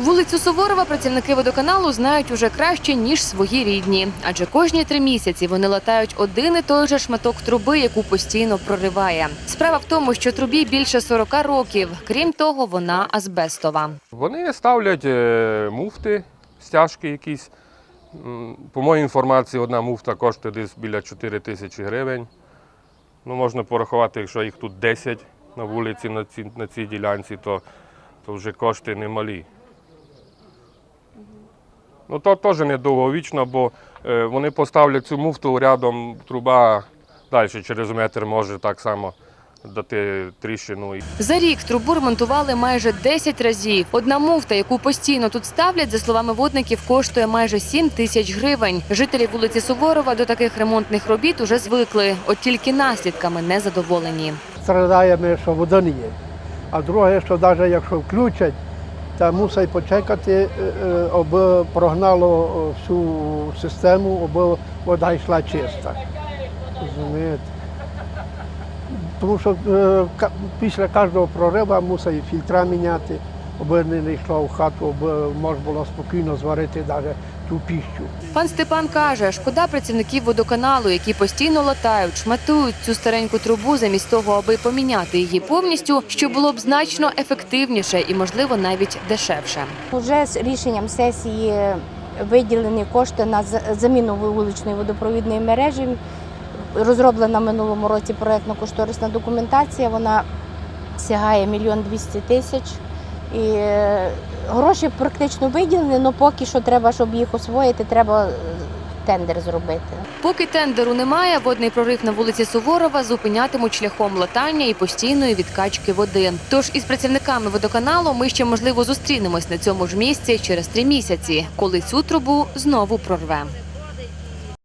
Вулицю Суворова працівники водоканалу знають уже краще ніж свої рідні, адже кожні три місяці вони латають один і той же шматок труби, яку постійно прориває. Справа в тому, що трубі більше 40 років. Крім того, вона азбестова. Вони ставлять е, муфти, стяжки якісь. По моїй інформації, одна муфта коштує десь біля 4 тисячі гривень. Ну, можна порахувати, якщо їх тут 10 на вулиці на цій, на цій ділянці, то, то вже кошти немалі. Ну, то теж недовговічно, бо е, вони поставлять цю муфту рядом, труба далі через метр може так само дати тріщину. За рік трубу ремонтували майже 10 разів. Одна муфта, яку постійно тут ставлять, за словами водників, коштує майже 7 тисяч гривень. Жителі вулиці Суворова до таких ремонтних робіт уже звикли, от тільки наслідками не задоволені. страдаємо, що води не є. А друге, що навіть якщо включать, то мусить почекати, е, е, аби прогнало е, всю систему, аби вода йшла чиста. Розумієте? Тому що після кожного прориву мусить фільтра міняти, аби не йшло в хату, аби можна було спокійно зварити навіть ту піщу. Пан Степан каже, шкода працівників водоканалу, які постійно латають, шматують цю стареньку трубу замість того, аби поміняти її повністю, що було б значно ефективніше і, можливо, навіть дешевше. Уже з рішенням сесії виділені кошти на за- заміну вуличної водопровідної мережі. Розроблена в минулому році проєктно-кошторисна документація. Вона сягає мільйон двісті тисяч. І е, гроші практично виділені, але поки що треба, щоб їх освоїти, треба е, тендер зробити. Поки тендеру немає, водний прорив на вулиці Суворова зупинятимуть шляхом латання і постійної відкачки води. Тож із працівниками водоканалу ми ще можливо зустрінемось на цьому ж місці через три місяці, коли цю трубу знову прорве.